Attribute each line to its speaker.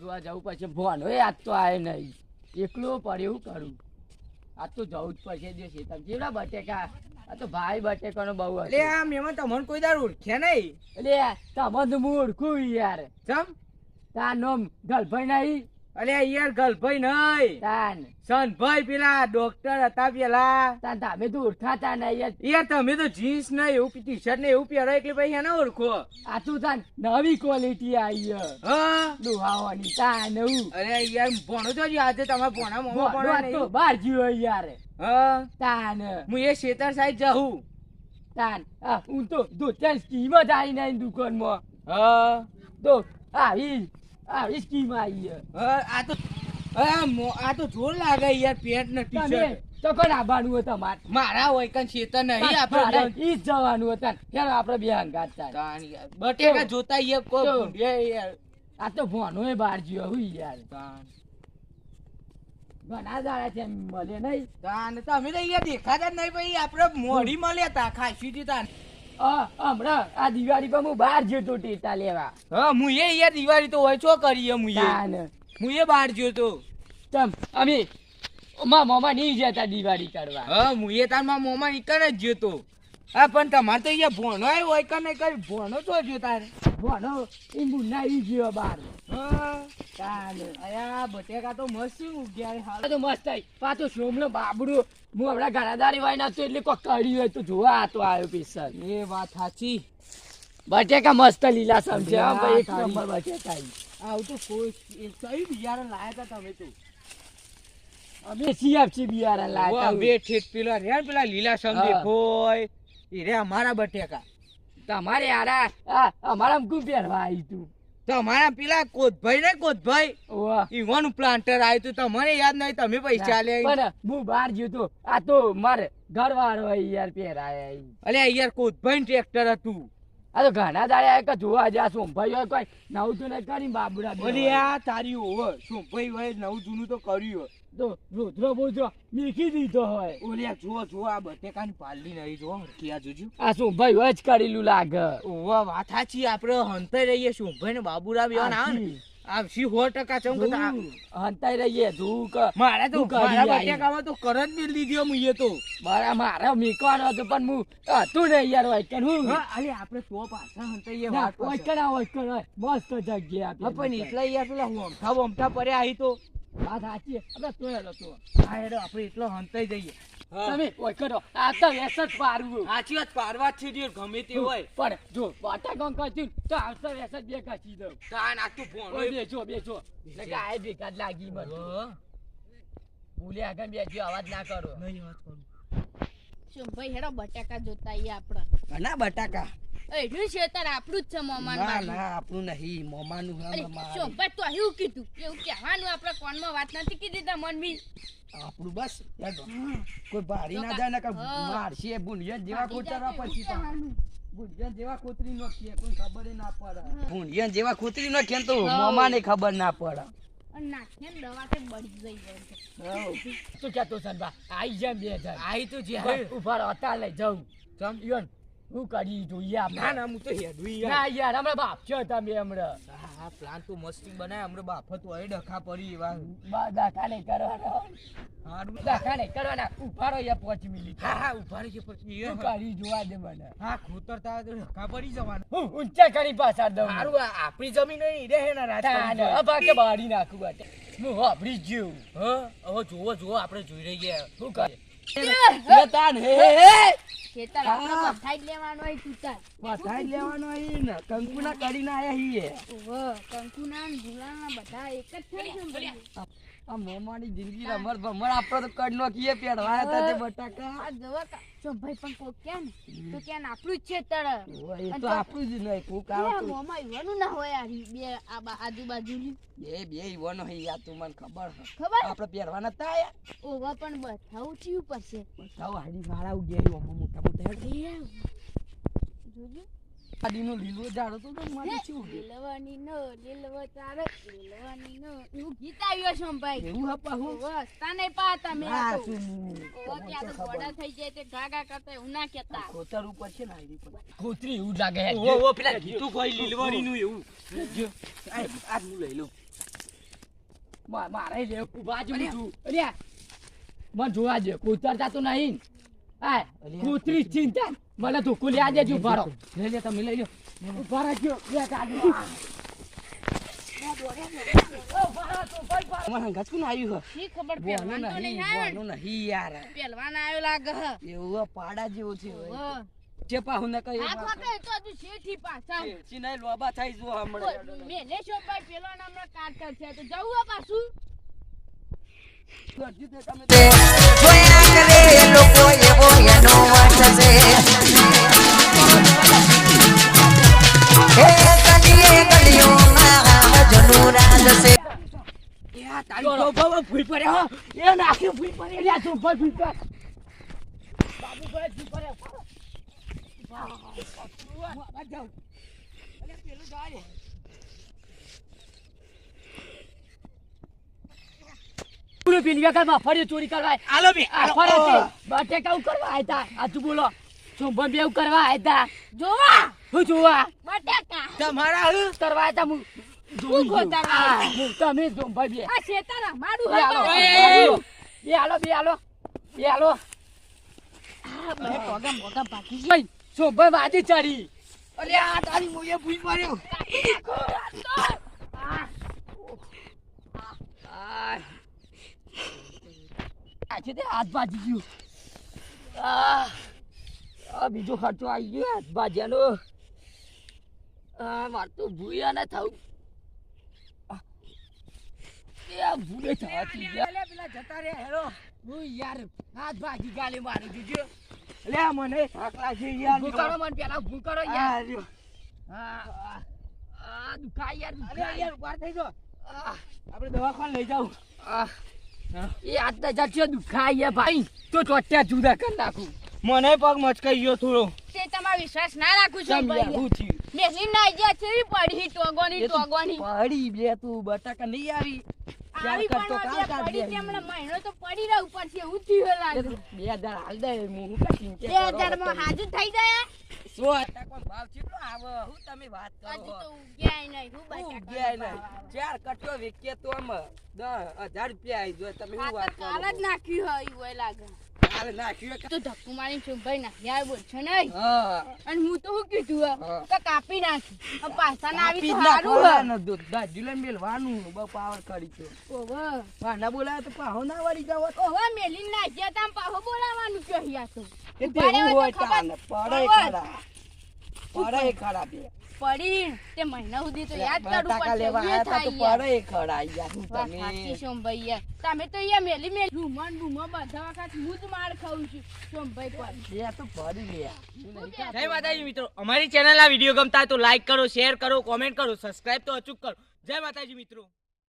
Speaker 1: જોવા જવું પડશે. ભોનો આજ તો આવે નહીં. એકલો પડે એવું કરું. આજ તો જવું જ પડશે જે શેતમ જેવડા બટેકા આ તો ભાઈ બટેકાનો બહુ
Speaker 2: એટલે આ મેમાં તમને કોઈ દાર ઓળખ્યા નહીં.
Speaker 1: એટલે તમને હું ઓળખું યાર.
Speaker 2: ચમ?
Speaker 1: તાર નામ ગલભાઈ નહીં.
Speaker 2: અલે યાર ગલભાઈ નઈ
Speaker 1: તાન.
Speaker 2: સનભાઈ પેલા ડોક્ટર હતા પેલા.
Speaker 1: તાન તમે તો ઓળખાતા નહીં યાર.
Speaker 2: યાર તમે તો જીન્સ ને એવું ટી શર્ટ ને એવું પહેરો એટલે ભાઈ એને ઓળખો?
Speaker 1: આ તું તાન નવી ક્વોલિટી આવી.
Speaker 2: હા?
Speaker 1: દુહાવાની તાન એવું.
Speaker 2: અરે યાર ભણો તો આજે તમે ભણા મોમાં ભણો
Speaker 1: બહાર ગયો યાર.
Speaker 2: હા?
Speaker 1: તાન.
Speaker 2: હું એ શેતર સાહેબ જાઉં.
Speaker 1: તાન હું તો ધોતિયા સ્કીમ જ આવી દુકાનમાં.
Speaker 2: હા?
Speaker 1: તો આવી. આવી સ્કીમ આવી
Speaker 2: આ તો આ તો જોર લાગે યાર પેન્ટ ને ટી શર્ટ
Speaker 1: તો કોણ આવવાનું હોય તમારે.
Speaker 2: મારા હોય નહીં આપણે
Speaker 1: ઈ જ જવાનું હતા ચાલો આપણે બે હંગાત થાય.
Speaker 2: બટેકા જોતા યાર કોઈ
Speaker 1: તો-
Speaker 2: યાર.
Speaker 1: આ તો ભોનો બહાર ગયો હું યાર. ઘણા દાડા છે મળે નહીં.
Speaker 2: તમે તો યાર દેખાતા જ નહીં ભાઈ આપણે મોડી મળ્યા તા ખાસી
Speaker 1: તા હમણાં આ દિવાળી પર હું બહાર જતો ટેટા લેવા.
Speaker 2: હા હું એ યાર દિવાળી તો હોય છો કરીએ હું એ? હું એ બહાર ગયો
Speaker 1: તમ અમે મા મોમા નહીં જતા દિવાળી કરવા
Speaker 2: હા હું એ તારમાં મોમાં નીકળ જ ગયો હા પણ તમારે તો અહીંયા ભણો ય હોય કે નહીં કરી ભણો તો જો તારે
Speaker 1: ભોનો એ મુન્ના ઈ ગયો બાર.
Speaker 2: અયા બટેકા તો મસ્ત ઉગ્યા હાલ.
Speaker 1: તો મસ્ત થઈ પાછો સોમનો બાબડું હું હમણાં ઘણાદારી વાય નાખતો એટલે કોઈ કડી હોય તો જોવા આ તો આવ્યો પીસર
Speaker 2: એ વાત સાચી.
Speaker 1: બટેકા મસ્ત લીલા સમજે હા ભાઈ એક નંબર બટેકા.
Speaker 2: આવું તો કોઈ કઈ બિયારણ લાયા તા તમે તો.
Speaker 1: અમે સીએફસી બિયારણ લાયા હતા
Speaker 2: બે ઠેઠ પેલા રે પેલા લીલા
Speaker 1: સમજે.
Speaker 2: કોઈ એ રે અમારા બટેકા.
Speaker 1: તમારે આરા આ અમારા કું પહેરવા આવી તું.
Speaker 2: તમારા પેલા કોતભાઈ ને કોતભાઈ. ઈવાનું પ્લાન્ટર આવ્યું તું તમારે યાદ નહીં તમે પૈસા લે
Speaker 1: પણ હું બહાર ગયો તો આ તો મારે ઘર વાળો યાર પહેરાય.
Speaker 2: અલે યાર કોતભાઈ ટ્રેક્ટર હતું.
Speaker 1: આ તો ઘણા દાડે આ કે જોવા જા સોમભાઈ હોય કોઈ નવું જૂનું કરી બાબુડા બોલી
Speaker 2: આ તારી ઓવર સોમભાઈ ભાઈ હોય નવું જૂનું તો કર્યું હોય.
Speaker 1: તો રોધરો મીકી દીધો હોય.
Speaker 2: ઓલી જુઓ જુઓ આ બટેકાની પાલડી નહીં જુઓ હરખી જોજો.
Speaker 1: આ સોમભાઈ હોય જ કરેલું લાગે.
Speaker 2: ઓવા વાત સાચી આપણે હંતાઈ રહીએ શું ને બાબુરાવ એવા ના. ને આવશી સો ટકા ચમ
Speaker 1: હંતાઈ રહીએ ધૂક
Speaker 2: મારે તો મારા. બટેકામાં તો કરંટ બિલ દીધો મુએ તો.
Speaker 1: મારા મારા મીકવાનો હતો પણ હું હતું ને યાર હોય હું.
Speaker 2: આપણે તો પાછા હંતાઈએ
Speaker 1: મસ્ત જગ્યા
Speaker 2: પણ એટલા યાર પેલા હોમઠા બોમઠા પડ્યા અહીં તો.
Speaker 1: વાત સાચી આપણે તો હેલો તો.
Speaker 2: હા હેડો આપણે એટલો હંતાઈ જઈએ.
Speaker 1: તમે હોય કરો આ તો વેસટ પારવું
Speaker 2: સાચી વાત પારવા જ છે ગમે તે હોય.
Speaker 1: પણ જો બટાકા કચ્યું તો આવતા બે કચી દઉં
Speaker 2: તાન આ તું ભણો
Speaker 1: ઓય. બેસો બેસો. એટલે કે આ બેકાર લાગી મને. ભૂલે આગળ બેસજો અવાજ ના કરો.
Speaker 2: નહીં વાત કરું.
Speaker 3: શું ભાઈ હેડો બટાકા જોતા આઈએ આપણે.
Speaker 2: ઘણા બટાકા.
Speaker 3: એટલું છેતર આપણું જ છે મોમાન
Speaker 2: ના ના આપણું નહીં મોમાનું હા, મારે.
Speaker 3: શું ભાઈ તો એવું કીધું એવું કહેવાનું આપણે કોનમાં વાત નથી કીધી તા મનવી
Speaker 2: આપણું બસ હેડો. કોઈ ભારી ના જાય ને કે.
Speaker 1: મારશે ભૂલિયન જેવા કોતરવા પછી જેવા કોતરી નો કે કોઈ ખબર ના પડે.
Speaker 3: હા.
Speaker 1: જેવા કોતરી નો કે તો. મોમાને ખબર ના પડે.
Speaker 3: તે જાય છે.
Speaker 1: સનબા આઈ જેમ બે હજાર.
Speaker 2: આઈ તો જે
Speaker 1: ઊભા અત્યારે લઈ જાઉં.
Speaker 2: ચમ
Speaker 1: ઈવન હું કાઢી જોઈએ આપણે
Speaker 2: ના ના હું તો હેડવી
Speaker 1: ના યાર હમણાં બાપ છે તમે હમણાં.
Speaker 2: હા પ્લાન તો મસ્તી બનાય હમણાં તો અહીં ડખા પડી એવા.
Speaker 1: બા દાખા નહીં કરવાનો.
Speaker 2: હારું.
Speaker 1: દાખા નહીં કરવાના. ઊભા યાર પાંચ મિનિટ.
Speaker 2: હા હા ઊભા રહેજો પછી એ
Speaker 1: શું જોવા દે મને.
Speaker 2: હા ખોતરતા હોય તો ડખા પડી જવાના.
Speaker 1: હું ઊંચા કરી પાછા દઉં.
Speaker 2: હારું આપણી જમીન નહીં રે ના
Speaker 1: બાળી નાખું બાટે હું જ જેવું.
Speaker 2: હા હવે જુઓ જોવો આપણે જોઈ રહીએ.
Speaker 1: શું કરે
Speaker 3: એ,
Speaker 1: હે
Speaker 3: આપણે લેવાનું હોય
Speaker 1: લેવાનો અહીં ને. કંકુના કરીને આયા
Speaker 3: કંકુના ને ભૂલાના બધા એક જ થઈ.
Speaker 1: આ મોમાની જિંદગી રમર ભમર આપડે તો કડનો કીએ પેડવાયા હતા તે બટાકા.
Speaker 3: આ જવા કા- જો ભાઈ પણ કોક કે ને તો કે આપણું જ છે તળ.
Speaker 1: ઓય, તો આપણું જ નહીં કોક તો
Speaker 3: મોમાં યુવાનું ના હોય આ બે આ બા- આજુબાજુની.
Speaker 1: બે બે ઈવાનો હે યાર તું મને ખબર છે
Speaker 3: ખબર?
Speaker 1: આપણે પહેરવાના તા આયા
Speaker 3: ઓવા પણ બતાવું ચીયું પડશે
Speaker 1: બતાવ હાડી મારા ઉગે ઓમો મોટા મોટા.
Speaker 3: જોજો.
Speaker 1: હાડીનું લીલો ઝાડ તો મારી શું
Speaker 3: લીલવાની નો લીલવો ચારો લીલવાની નો. હું ગીત આવ્યો છું ભાઈ?
Speaker 1: એવું હપા હું
Speaker 3: ઓવા તાને પાતા મે આ તો.
Speaker 1: શું
Speaker 3: કે આ તો ઘોડા થઈ જાય તે ગાગા કરતા એવું ના કેતા
Speaker 1: ખોતર ઉપર છે ને હાડી પર ખોતરી એવું લાગે હે.
Speaker 2: ઓ ઓ પેલા ગીતુ લીલવાની નું એવું.
Speaker 1: આ હું લઈ લઉં. મા- મારે લે ઊભા જ હું છું. અરે મને જોવા દે કોતર તો નહીં. આ કૂતરી ચિંતા. મને તું લે આજે ઊભા ભરો લઈ લે તમે લઈ લો. ભરા રહેજો બે.
Speaker 4: એવું આ પાડા જેવું છે. જે પાહું ને કઈ
Speaker 3: આ ખોટે તો હજુ શેઠી પાછા.
Speaker 4: ચીનાઈ લોબા થાય જો હમણાં.
Speaker 3: મેલે છો પેલો ને હમણાં છે. તો જવું પાછું?
Speaker 5: જોયા કરે લોકો એવો એનો વાટ છે.
Speaker 4: તારી
Speaker 1: બાબા ભૂઈ પડે હો. એ નાખ્યું ભૂઈ પડે. લ્યા તું ભૂઈ પડે બાબુ ભાઈ ભૂઈ પડે. પૂરું પેલી વખતમાં ફરી ચોરી કરવા
Speaker 4: આલો બે
Speaker 1: આ ફરે છે. બટેકા કરવા આયતા તા. આજુ બોલો. ચોંભણ બેવ કરવા આયતા
Speaker 3: જોવા.
Speaker 1: હું જોવા?
Speaker 3: બટાકા.
Speaker 4: તમારા હું?
Speaker 1: કરવા આયતા હું. આ, તમે ચોંભણ બે
Speaker 3: આ શેતાના મારું
Speaker 1: બે હાલો, બે હાલો, બે હાલો, બે હાલો.
Speaker 3: મને પગા મોગા ભાગી
Speaker 1: ભાઈ, ચોંભણ વાજી ચડી.
Speaker 4: અરે આ તારી મોએ ભૂઈ પડ્યો
Speaker 1: આ આ તે હાથ બાજી ગયું. આ આ બીજો ખર્ચો આવી ગયો હાથ બાજ્યાનો. આ મારે તો ભૂયા ના થવું એ ભૂલે થવાથી ગયા.
Speaker 4: પેલા પેલા જતા રે હેરો
Speaker 1: હું યાર હાથ બાજી ગાલે મારી દીધો
Speaker 4: લે મને થાક લાગી યાર.
Speaker 1: ભૂ કરો પેલા ભૂ યાર. હા આ- આ દુખાય યાર
Speaker 4: અરે યાર ઊભા થઈ જાઓ. આપણે દવાખાને લઈ જાવ
Speaker 1: એ આટલા જાચ્યો દુખાય ભાઈ. તો ચોટ્યા જુદા કરી નાખું.
Speaker 4: મને પગ મચકાઈ ગયો થોડો.
Speaker 3: તે તમારો વિશ્વાસ ના રાખું છું મેલી ના ગયા છે પડી ટોગોની ટોગોની.
Speaker 4: પડી બે તું બટાકા નહીં આવી.
Speaker 3: આવી પણ
Speaker 4: કાલ
Speaker 3: પડી
Speaker 4: દે.
Speaker 3: તેમણે મહિનો તો પડી રહ્યા ઉપર છે એવું થયું લાગે
Speaker 1: તો બે હજાર હાલ દે હું શું કાંઈ ચિંતા
Speaker 3: બે
Speaker 1: કરો હજારમાં
Speaker 3: હાજુ થઈ જાય
Speaker 4: સો બટાકાનો ભાવ કેટલો આવે હું તમે વાત
Speaker 3: હજુ
Speaker 4: કરો
Speaker 3: તો ઉગ્યાય નહીં હું
Speaker 4: નહીં. ચાર કટ્ટો વેચીએ તો આમ દસ હજાર રૂપિયા આવી જાય તમે
Speaker 3: આ તો
Speaker 4: વાત
Speaker 3: કાલ જ
Speaker 4: કરો
Speaker 3: નાખ્યું હોય એવું લાગે.
Speaker 4: કાલે નાખ્યું
Speaker 3: તો ધક્કુ મારી છું. ભાઈ બોલ. છો નહીં? અને હું તો શું કીધું? કાપી નાખી. પાછા ના આવી સારું
Speaker 4: નાખવાના, મેલવાનું. બહુ પાવર કરી છે. બોલાવે તો પાહો ના વળી જાવ
Speaker 3: ઓવે મેલી નાખ્યા તા પાહો બોલાવાનું કયો હિયા તો
Speaker 4: એ હોય તાને પડે. ખરા પડે ખરા બે.
Speaker 3: પડી તે મહિના સુધી તો યાદ
Speaker 4: કરું
Speaker 3: પણ
Speaker 4: લેવા આયા તા તો પડે ખરા યાર હું તમે
Speaker 3: સાચી સોમભાઈ યાર. તમે તો યાર મેલી મેલી રૂમન રૂમો બધા વખત હું જ માર ખાઉં છું. સોમભાઈ પર?
Speaker 4: બે તો પડી ગયા.
Speaker 2: જય માતાજી મિત્રો. અમારી ચેનલ આ વીડિયો ગમતા હોય તો લાઈક કરો શેર કરો કોમેન્ટ કરો સબસ્ક્રાઇબ તો અચૂક કરો. જય માતાજી મિત્રો.